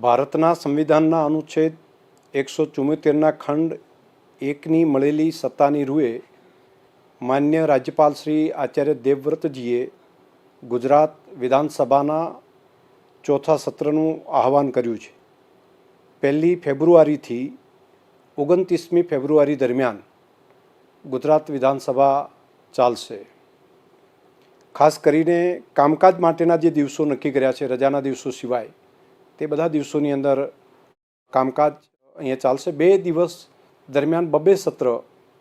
ભારતના સંવિધાનના અનુચ્છેદ એકસો ચુમ્મોતેરના ખંડ એકની મળેલી સત્તાની રૂએ માન્ય રાજ્યપાલ શ્રી આચાર્ય દેવવ્રતજીએ ગુજરાત વિધાનસભાના ચોથા સત્રનું આહવાન કર્યું છે. પહેલી ફેબ્રુઆરીથી ઓગણત્રીસમી ફેબ્રુઆરી દરમિયાન ગુજરાત વિધાનસભા ચાલશે. ખાસ કરીને કામકાજ માટેના જે દિવસો નક્કી કર્યા છે, રજાના દિવસો સિવાય તે બધા દિવસોની અંદર કામકાજ અહીંયા ચાલશે. બે દિવસ દરમિયાન બબે સત્ર,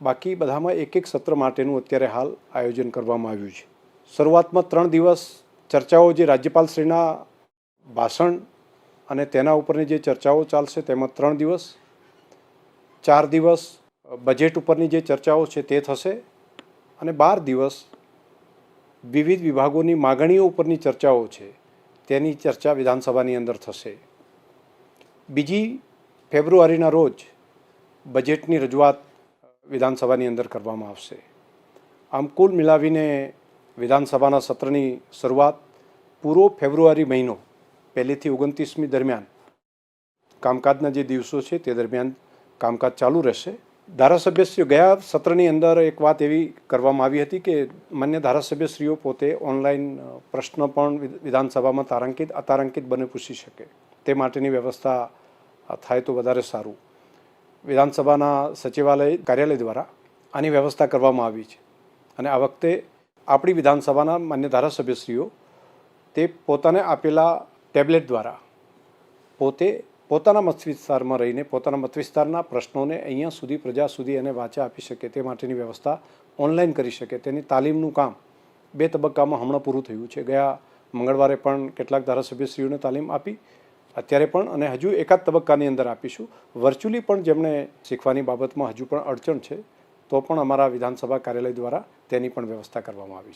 બાકી બધામાં એક એક સત્ર માટેનું અત્યારે હાલ આયોજન કરવામાં આવ્યું છે. શરૂઆતમાં ત્રણ દિવસ ચર્ચાઓ જે રાજ્યપાલશ્રીના ભાષણ અને તેના ઉપરની જે ચર્ચાઓ ચાલશે તેમાં ત્રણ દિવસ, ચાર દિવસ બજેટ ઉપરની જે ચર્ચાઓ છે તે થશે અને બાર દિવસ વિવિધ વિભાગોની માગણીઓ ઉપરની ચર્ચાઓ છે. તેની ચર્ચા વિધાનસભાની અંદર થશે. બીજી ફેબ્રુઆરીના રોજ બજેટની રજૂઆત વિધાનસભાની અંદર કરવામાં આવશે. આમ કુલ મિલાવીને વિધાનસભાના સત્રની શરૂઆત પૂરો ફેબ્રુઆરી મહિનો, પહેલીથી ઓગણત્રીસમી દરમિયાન, કામકાજના જે દિવસો છે તે દરમિયાન કામકાજ ચાલુ રહેશે. ધારાસભ્યશ્રીઓ ગયા સત્રની અંદર એક વાત એવી કરવામાં આવી હતી કે માન્ય ધારાસભ્યશ્રીઓ પોતે ઓનલાઈન પ્રશ્ન પણ વિધાનસભામાં તારાંકિત, અતારાંકિત બને પૂછી શકે. તે માટેની વ્યવસ્થા થાય તો વધારે સારું. વિધાનસભાના સચિવાલય કાર્યાલય દ્વારા આની વ્યવસ્થા કરવામાં આવી છે. અને આ વખતે આપણી વિધાનસભાના માન્ય ધારાસભ્યશ્રીઓ તે પોતાને આપેલા ટેબ્લેટ દ્વારા પોતે પોતાના મત વિસ્તારમાં રહીને, પોતાના મત વિસ્તારના પ્રશ્નોને અહીંયા સુધી, પ્રજા સુધી એને વાંચા આપી શકે, તે માટેની વ્યવસ્થા ઓનલાઈન કરી શકે. તેની તાલીમનું કામ બે તબક્કામાં હમણાં પૂરું થયું છે. ગયા મંગળવારે પણ કેટલાક ધારાસભ્યશ્રીઓને તાલીમ આપી, અત્યારે પણ અને હજુ એકાદ તબક્કાની અંદર આપીશું. વર્ચ્યુઅલી પણ જેમણે શીખવાની બાબતમાં હજુ પણ અડચણ છે, તો પણ અમારા વિધાનસભા કાર્યાલય દ્વારા તેની પણ વ્યવસ્થા કરવામાં આવી છે.